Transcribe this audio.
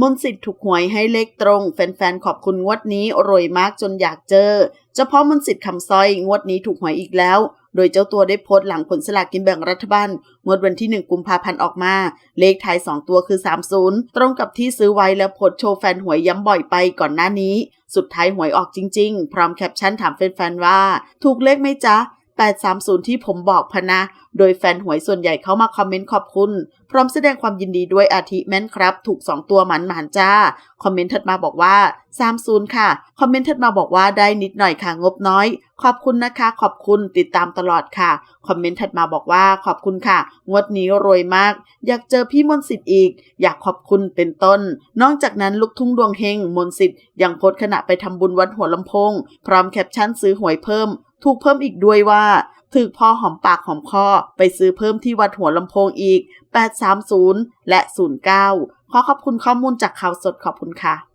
มนสิทธิ์ถูกหวยให้เลขตรง แฟนๆ ขอบคุณงวดนี้รวยมากจนอยากเจอ เฉพาะมนสิทธิ์คำสร้อยงวดนี้ถูกหวยอีกแล้ว โดยเจ้าตัวได้โพสต์หลังผลสลากกินแบ่งรัฐบาลงวดวันที่ 1 กุมภาพันธ์ออกมา เลขท้าย 2 ตัวคือ 30 ตรงกับที่ซื้อไว้แล้วโพสต์โชว์แฟนหวยย้ำบ่อยไปก่อนหน้านี้ สุดท้ายหวยออกจริง ๆ พร้อมแคปชั่นถามแฟนๆว่า ถูกเลขไหมจ๊ะ 830 ที่ผมบอกพนะ โดยแฟนหวยส่วนใหญ่เข้ามาคอมเมนต์ขอบคุณ พร้อมแสดงความยินดีด้วยอาทิแม่นครับ ถูก 2 ตัวหมันหมานจ้า คอมเมนต์ถัดมาบอกว่า 30 ค่ะ คอมเมนต์ถัดมาบอกว่าได้นิดหน่อยค่ะงบน้อย ขอบคุณนะคะ ขอบคุณติดตามตลอดค่ะ คอมเมนต์ถัดมาบอกว่าขอบคุณค่ะ งวดนี้รวยมาก อยากเจอพี่มนต์สิทธิ์อีก อยากขอบคุณเป็นต้น นอกจากนั้นลูกทุ่งดวงเฮงมนต์สิทธิ์ยังโพสขณะไปทำบุญวัดหัวลำโพง พร้อมแคปชั่นซื้อหวยเพิ่ม ถูกเพิ่มอีกด้วยว่าถึกพอหอมปากหอมคอไปซื้อเพิ่มที่วัดหัวลำโพงอีก 830 และ 09 ขอขอบคุณข้อมูลจากข่าวสดขอบคุณค่ะ